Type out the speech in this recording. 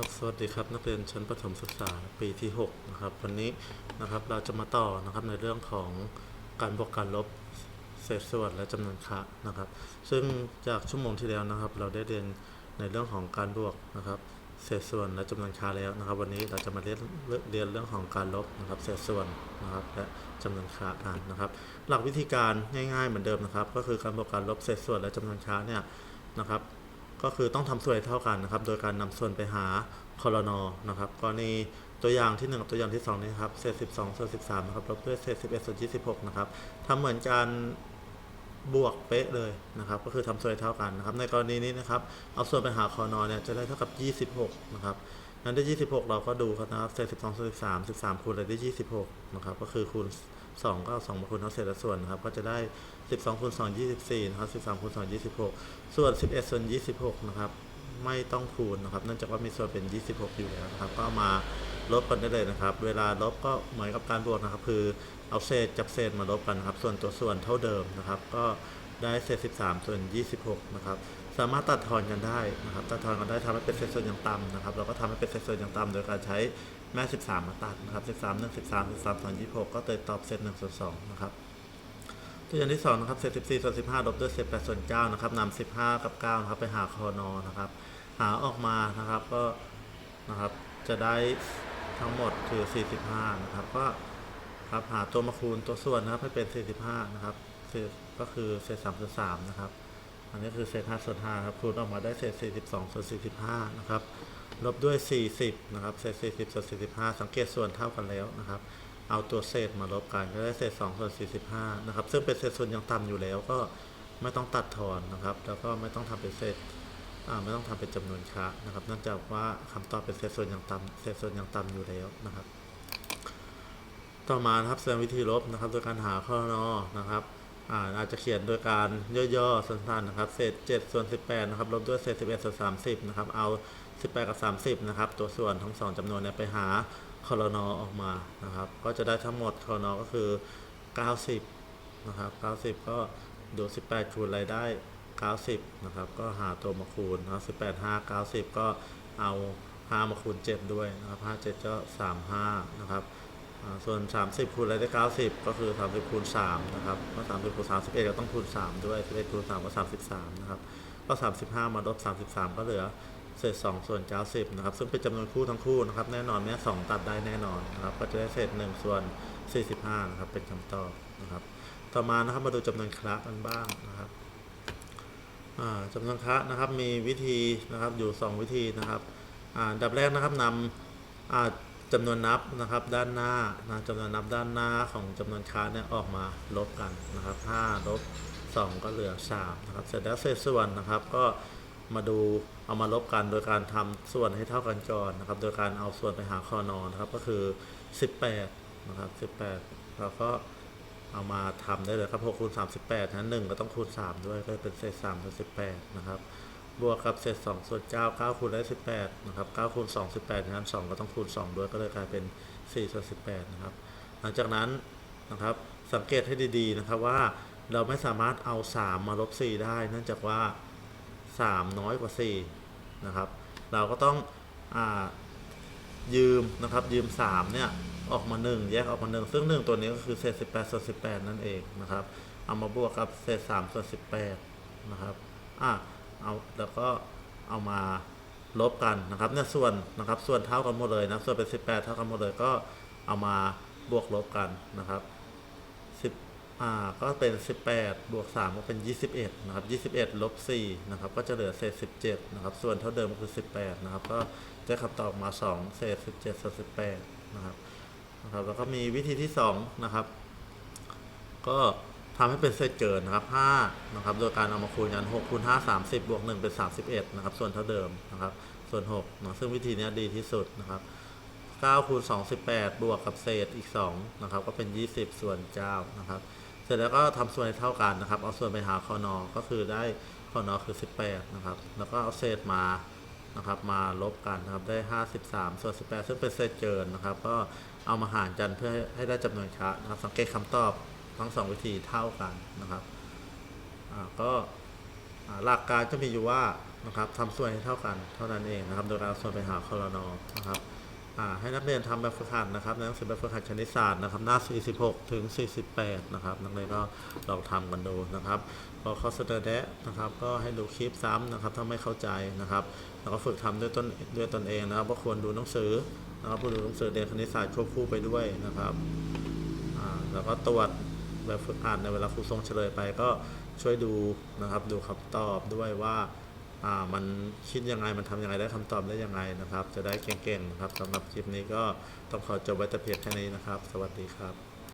ครับสวัสดีครับนักเรียนชั้นประถมศึกษาปีที่6นะครับวันนี้นะครับเราจะมาต่อนะครับในเรื่องของการบวกการลบเศษส่วนและจำนวนค่านะครับ ซึ่งจากชั่วโมงที่แล้วนะครับ เราได้เรียนในเรื่องของการบวกนะครับเศษส่วนและจำนวนค่าแล้วนะครับ วันนี้เราจะมาเรียนเรียนเรื่องของการลบนะครับเศษส่วนนะครับและจำนวนค่ากันนะครับ หลักวิธีการง่ายๆเหมือนเดิมนะครับ ก็คือการบวกการลบเศษส่วนและจำนวนค่าเนี่ยนะครับ ก็คือต้องทำส่วนให้เท่ากันนะครับ โดยการนำส่วนไปหาคอรนอนะครับกรณีตัวอย่างที่1กับตัวอย่างที่2นี่ครับเศษ12ส่วน13นะครับลบด้วยเศษ11ส่วน26นะครับทำเหมือนการบวกเป๊ะเลยนะครับ ก็คือทำส่วนให้เท่ากันนะครับ ในกรณีนี้นะครับ เอาส่วนไปหาคอนอเนี่ยจะได้เท่ากับ 26 นะครับนั้นได้ 26 เราก็ดูครับนะครับเศษ12ส่วน13 13คูณอะไรได้ 26 นะครับ ก็คือคูณ 2 ก็เอา2มาคูณเท่าเศษและส่วนนะครับ ก็จะได้ 12คูณ2 24 นะครับ 13คูณ2 26 ส่วน 11 ส่วน 26 นะครับ ไม่ต้องคูณนะครับ เนื่องจากว่ามีส่วนเป็น 26 อยู่แล้วนะครับ ก็มาลบกันได้เลยนะครับ เวลาลบก็เหมือนกับการบวกนะครับ คือเอาเศษกับเศษมาลบกันนะครับ ส่วนตัวส่วนเท่าเดิมนะครับ ก็ได้เศษ 13 ส่วน 26 นะครับ สามารถตัดทอนกันได้นะครับตัดทอนกันได้ทำให้เป็นเศษส่วนอย่างต่ำนะครับเราก็ทำให้เป็นเศษส่วนอย่างต่ำโดยการใช้แม่ 13 มาตัดนะครับ 13 1 13 13 2 26 ก็เลยตอบเศษ1ส่วน2นะครับตัวอย่างที่สองนะครับเศษ14ส่วน15ลบด้วยเศษ8ส่วน9นะครับนำ15 กับ9นะครับไปหาคอนอนะครับหาออกมานะครับก็นะครับจะได้ทั้งหมดคือ 45 นะครับ ก็ครับหาตัวมาคูณตัวส่วนนะครับให้เป็น 45 นะครับก็คือเศษ3ส่วน3นะครับ อันนี้คือเศษ5ส่วน5ครับคูณออกมาได้เศษ 42ส่วน45นะครับลบด้วย 40นะครับเศษ 40ส่วน45 สังเกตส่วนเท่ากันแล้วนะครับ เอาตัวเศษมาลบกันก็ได้เศษ2ส่วน45นะครับซึ่งเป็นเศษส่วนยังต่ำอยู่แล้วก็ไม่ต้องตัดทอนนะครับ แล้วก็ไม่ต้องทำเป็นเศษอ่าไม่ต้องทำเป็นจำนวนค่านะครับเนื่องจากว่าคำตอบเป็นเศษส่วนยังต่ำเศษส่วนยังต่ำอยู่แล้วนะครับ ต่อมาครับแสดงวิธีลบนะครับ โดยการหาข้อนอนะครับ อาจจะเขียนโดยการย่อๆสั้นๆนะครับเศษ7ส่วน18นะครับลบด้วยเศษ11ส่วน30นะครับเอา 18 กับ 30นะครับตัวส่วนทั้งสองจำนวนเนี่ยไปหาคอรนอออกมานะครับก็จะได้ทั้งหมดคอรนอก็คือ 90นะครับ90 ก็ดู 18 คูณอะไรได้ 90นะครับก็หาตัวมาคูณนะครับ18 5 90 ก็เอา 5 มาคูณ 7 ด้วยนะครับ 5 7 ก็ 35นะครับ ส่วน 30คูณอะไรได้90 ก็คือ 30คูณ3นะครับก็30คูณ31ก็ต้องคูณ 3 ด้วย11คูณ3ก็33นะครับก็ 35 มาลบ 33 ก็เหลือเศษ2ส่วน90นะครับซึ่งเป็นจำนวนคู่ทั้งคู่นะครับแน่นอนแม่2ตัดได้แน่นอนนะครับก็จะได้เศษ1ส่วน 45นะครับเป็นคำตอบนะครับต่อมานะครับมาดูจำนวนคละกันบ้างนะครับจำนวนคละนะครับมีวิธีนะครับอยู่ 2 วิธีนะครับอันดับแรกนะครับนำอ่า จำนวนนับนะครับด้านหน้านะจำนวนนับด้านหน้าของจำนวนค้าเนี่ยออกมาลบกันนะครับ5ลบ2 ก็เหลือ3นะครับเสร็จแล้วเศษส่วนนะครับก็มาดูเอามาลบกันโดยการทำส่วนให้เท่ากันก่อนนะครับ โดยการเอาส่วนไปหาคอนอนนะครับก็คือ 18นะครับ18แล้วก็เอามาทำได้เลยครับ6คูณ38นะ1ก็ต้องคูณ 3 ด้วยก็เป็นเศษ3ส่วน18นะครับ บวกกับเศษ2ส่วน9 9คูณได้18นะครับ9คูณ2 18นั้น2ก็ต้องคูณ2ด้วยก็เลยกลายเป็น4ส่วน18นะครับ หลังจากนั้นนะครับสังเกตให้ดีๆนะครับว่าเราไม่สามารถเอา 3 มาลบ 4 ได้ เนื่องจากว่า 3 น้อยกว่า 4 นะครับ เราก็ต้องอยืมนะครับ ยืม 3 เนี่ย ออกมา 1 แยกออกมา 1 ซึ่ง 1 ตัวนี้ก็คือเศษ 18ส่วน18 นั่นเองนะครับ เอามาบวกกับเศษ3ส่วน18 นะครับ อะ เอาแล้วก็เอามาลบกันนะครับเนี่ยส่วนนะครับส่วนเท่ากันหมดเลยนะส่วนเป็น 18 เท่ากันหมดเลยก็เอามาบวกลบกันนะครับ10อ่าก็เป็น 18 บวก 3 ก็เป็น 21 นะครับ 21 ลบ 4 นะครับ ก็จะเหลือเศษ 17 นะครับ ส่วนเท่าเดิมก็คือ 18 นะครับ ก็ได้คำตอบมา 2 เศษ 17ส่วน18 นะครับนะครับ แล้วก็มีวิธีที่ 2 นะครับ ก็ ทำให้เป็นเศษเกินนะครับ5นะครับ โดยการเอามาคูณกัน6คูณ5 30 บวก 1 เป็น 31 นะครับ ส่วนเท่าเดิมนะครับ ส่วน6นะซึ่งวิธีนี้ดีที่สุดนะครับ9คูณ2 18 บวกกับเศษอีก2นะครับ ก็เป็น 20 ส่วน9นะครับ เสร็จแล้วก็ทำส่วนให้เท่ากันนะครับ เอาส่วนไปหาคอนอก็คือได้คอนอคือ 18 นะครับ แล้วก็เอาเศษมานะครับมาลบกันนะครับได้ 53 ส่วน 18 ซึ่งเป็นเศษเกินนะครับ ก็เอามาหารกันเพื่อให้ได้จำนวนคะนะครับ สังเกตคำตอบ ทั้งสองวิธีเท่ากันนะครับก็หลักการจะมีอยู่ว่านะครับทำส่วนให้เท่ากันเท่านั้นเองนะครับ โดยการเอาส่วนไปหาคอรนอนะครับให้นักเรียนทำแบบฝึกหัดนะครับในหนังสือแบบฝึกหัดคณิตศาสตร์นะครับหน้า 46 ถึง 48 นะครับนักเรียนก็ลองทำกันดูนะครับพอเขาเสนอแนะนะครับก็ให้ดูคลิปซ้ำนะครับถ้าไม่เข้าใจนะครับแล้วก็ฝึกทำด้วยตนด้วยตนเองนะครับว่าควรดูหนังสือนะครับดูหนังสือเรียนคณิตศาสตร์ควบคู่ไปด้วยนะครับแล้วก็ตรวจ แบบฝึกอ่านในเวลาครูทรงเฉลยไปก็ช่วยดูนะครับ ดูคำตอบด้วยว่าอ่ามันคิดยังไงมันทำยังไงได้คำตอบได้ยังไงนะครับ จะได้เก่งๆนะครับสำหรับคลิปนี้ก็ต้องขอจบไว้แต่เพียงแค่นี้นะครับ สวัสดีครับ